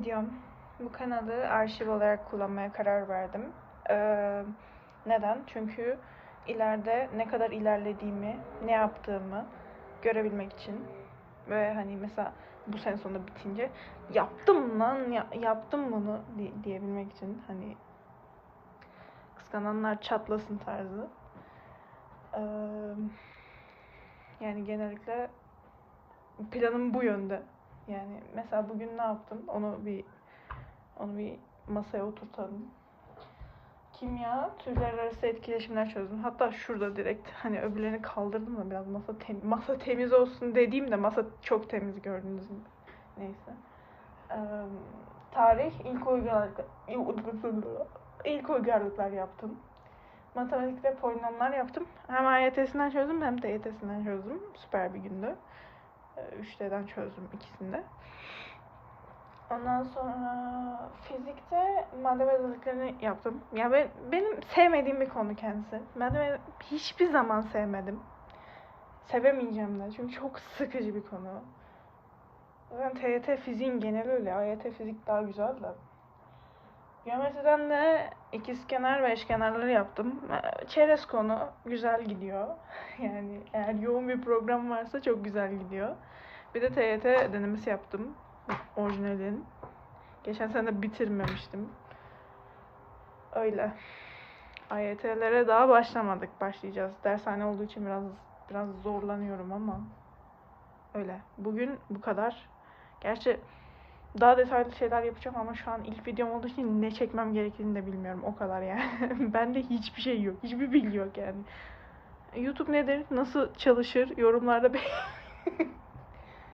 Videom. Bu kanalı arşiv olarak kullanmaya karar verdim. Ee, neden? Çünkü ileride ne kadar ilerlediğimi, ne yaptığımı görebilmek için ve hani mesela bu sene sonunda bitince yaptım lan ya- yaptım bunu di- diyebilmek için hani kıskananlar çatlasın tarzı. Ee, yani genellikle planım bu yönde. Yani mesela bugün ne yaptım? Onu bir onu bir masaya oturtalım. Kimya, türler arası etkileşimler çözdüm. Hatta şurada direkt hani öbürlerini kaldırdım da biraz masa tem- masa temiz olsun dediğimde masa çok temiz gördüğünüz gibi. Neyse. Ee, tarih ilk uygarlık ilk uygarlıklar yaptım. Matematik ve polinomlar yaptım. Hem AYT'sinden çözdüm hem de YT'sinden çözdüm. Süper bir gündü. 3D'den çözdüm ikisini de. Ondan sonra fizikte madde özelliklerini yaptım. Ya ben, benim sevmediğim bir konu kendisi. Madde hiçbir zaman sevmedim. Sevemeyeceğim de çünkü çok sıkıcı bir konu. Zaten TYT fiziğin geneli öyle. AYT fizik daha güzel de. Geometriden de ikizkenar ve eşkenarları yaptım. Çerez konu güzel gidiyor. Yani eğer yoğun bir program varsa çok güzel gidiyor. Bir de TYT denemesi yaptım. Orijinalin. Geçen sene de bitirmemiştim. Öyle. AYT'lere daha başlamadık. Başlayacağız. Dershane olduğu için biraz biraz zorlanıyorum ama öyle. Bugün bu kadar. Gerçi daha detaylı şeyler yapacağım ama şu an ilk videom olduğu için ne çekmem gerektiğini de bilmiyorum. O kadar yani. Bende hiçbir şey yok. Hiçbir bilgi yok yani. YouTube nedir? Nasıl çalışır? Yorumlarda be